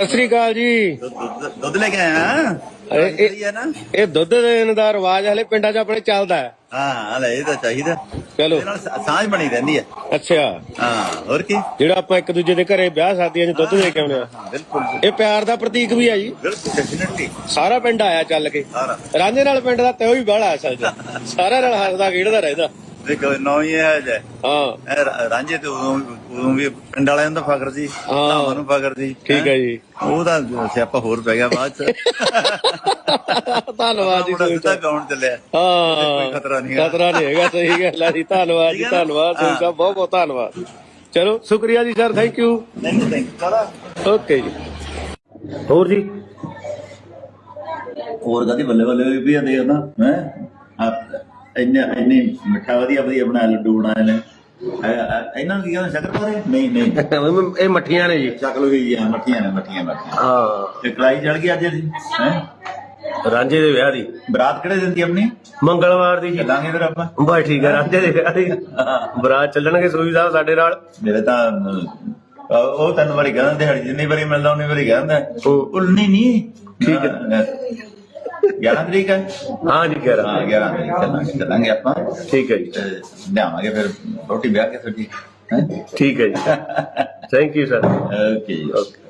ਸਤਿ ਸ੍ਰੀ ਅਕਾਲ ਜੀ। ਦੁੱਧ ਦੁੱਧ ਲੈ ਕੇ ਆਇਆ ਅਰੇ ਇਹ- ਸਹੀ ਹੈ ਨਾ? ਇਹ ਦੁੱਧ ਦੇਣ ਦਾ ਰਿਵਾਜ ਹਲੇ ਪਿੰਡਾਂ 'ਚ ਆਪਣੇ ਚੱਲਦਾ ਹੈ। ਹਾਂ ਲੈ ਇਹ ਤਾਂ ਚਾਹੀਦਾ। ਚਲੋ। ਇਹਦੇ ਨਾਲ ਸਾ- ਸਾਂਝ ਬਣੀ ਰਹਿੰਦੀ ਹੈ। ਅੱਛਾ। ਹਾਂ ਹੋਰ ਕੀ? ਜਿਹੜਾ ਆਪਾਂ ਇੱਕ ਦੂਜੇ ਦੇ ਘਰੇ ਵਿਆਹ ਸ਼ਾਦੀਆਂ 'ਚ ਦੁੱਧ ਦੇ ਕੇ ਆਉਂਦੇ ਆ ਹਾਂ ਬਿਲਕੁਲ ਇਹ ਪਿਆਰ ਦਾ ਪ੍ਰਤੀਕ ਵੀ ਆ ਜੀ। ਬਿਲਕੁਲ ਡੈਫੀਨਿਟਲੀ ਸਾਰਾ ਪਿੰਡ ਆਇਆ ਚੱਲ ਕੇ। ਸਾਰਾ। ਰਾਂਝੇ ਨਾਲ ਪਿੰਡ ਦਾ ਤੇ ਉਹ ਵੀ ਬਾਹਲਾ ਅਸਲ 'ਚ ਨਾਲ ਹੱਸਦਾ ਖੇਡਦਾ ਰਹਿੰਦਾ। ਦੇਖੋ ਨੌ ਹੀ ਹੈ ਜੇ ਹਾਂ। ਇਹ ਰਾ- ਰਾਂਝੇ ਤੇ ਉਦੋਂ ਉਦੋਂ ਵੀ ਪਿੰਡ ਵਾਲਿਆਂ ਦਾ ਫਖਰ ਸੀ ਹਾਂ। ਧਾਮਾਂ ਨੂੰ ਫਖਰ ਸੀ। ਠੀਕ ਹੈ ਜੀ। ਉਹਦਾ ਸਿਆਪਾ ਹੋਰ ਪੈ ਗਿਆ ਬਾਅਦ ਚ। ਧੰਨਵਾਦ ਜੀ ਤੁਸੀਂ ਸਿੱਧਾ ਗਾਉਣ ਚੱਲਿਆ। ਹਾਂ। ਕੋਈ ਖਤਰਾ ਨਹੀਂ ਹੈਗਾ। ਖਤਰਾ ਨਹੀਂ ਹੈਗਾ ਸਹੀ ਗੱਲ ਹੈ ਜੀ। ਧੰਨਵਾਦ ਜੀ ਠੀਕ ਹੈ ਨਾ? ਧੰਨਵਾਦ ਤੁਸੀਂ ਹਾਂ। ਸਭ ਬਹੁਤ ਬਹੁਤ ਧੰਨਵਾਦ। ਚਲੋ ਸ਼ੁਕਰੀਆ ਜੀ ਸਰ ਥੈਂਕ ਯੂ ਨਹੀਂ ਨਹੀਂ ਥੈਂਕ ਸਾਰਾ ਓਕੇ ਜੀ। ਹੋਰ ਜੀ? ਹੋਰ ਕਦੀ ਬੱਲੇ ਬੱਲੇ ਵੀ ਆਦੇ ਨਾ ਹੈ? ਇੰਨੇ ਇੰਨੇ ਮਿੱਠਾ ਵਧੀਆ ਵਧੀਆ ਬਣਾ ਲੱਡੂ ਇਹ- ਇਹ- ਇਹਨਾਂ ਨੂੰ ਕੀ ਕਹਿੰਦੇ ਸ਼ੱਕਰ ਪਾਰੇ ਨਹੀਂ ਨਹੀਂ। ਇਹ ਮੱਠੀਆਂ ਨੇ ਜੀ। ਸ਼ਕਲ ਹੋਈ ਆ ਮੱਠੀਆਂ ਨੇ ਮੱਠੀਆਂ ਮੱਠੀਆਂ। ਹਾਂ। ਤੇ ਕੜਾਈ ਚੜ ਗਈ ਅੱਜ ਹੈ? ਰਾਂਝੇ ਦੇ ਵਿਆਹ ਦੀ। ਬਰਾਤ ਕਿਹੜੇ ਦਿਨ ਦੀ ਆਪਣੀ? ਮੰਗਲਵਾਰ ਦੀ ਜੀ। ਚੱਲਾਂਗੇ ਫਿਰ ਆਪਾਂ। ਬਸ ਠੀਕ ਹੈ ਰਾਂਝੇ ਦੇ ਵਿਆਹ ਦੀ। ਬਰਾਤ ਚੱਲਣਗੇ ਸੂਈ ਸਾਹਿਬ ਸਾਡੇ ਨਾਲ। ਮੇਰੇ ਤਾਂ ਉਹ ਤਿੰਨ ਵਾਰੀ ਕਹਿੰਦਾ ਦਿਹਾੜੀ ਜਿੰਨੀ ਵਾਰੀ ਮਿਲਦਾ ਉਨੀ ਵਾਰੀ ਕਹਿੰਦਾ ਉਹ ਨਹੀਂ ਨਹੀਂ ਠੀਕ ਹੈ। 11 ਤਰੀਕ ਹੈ? ਹਾਂ ਜੀ ਕਹਿ ਹਾਂ ਰਹਾ 11 ਤਰੀਕ ਚੱਲਾਂਗੇ ਚੱਲਾਂਗੇ ਆਪਾਂ। ਠੀਕ ਹੈ ਜੀ। ਲਿਆਵਾਂਗੇ ਫਿਰ ਰੋਟੀ ਵਿਆਹ ਕੇ ਤੁਹਾਡੀ ਹੈ? ਠੀਕ ਹੈ ਜੀ। Thank you sir okay okay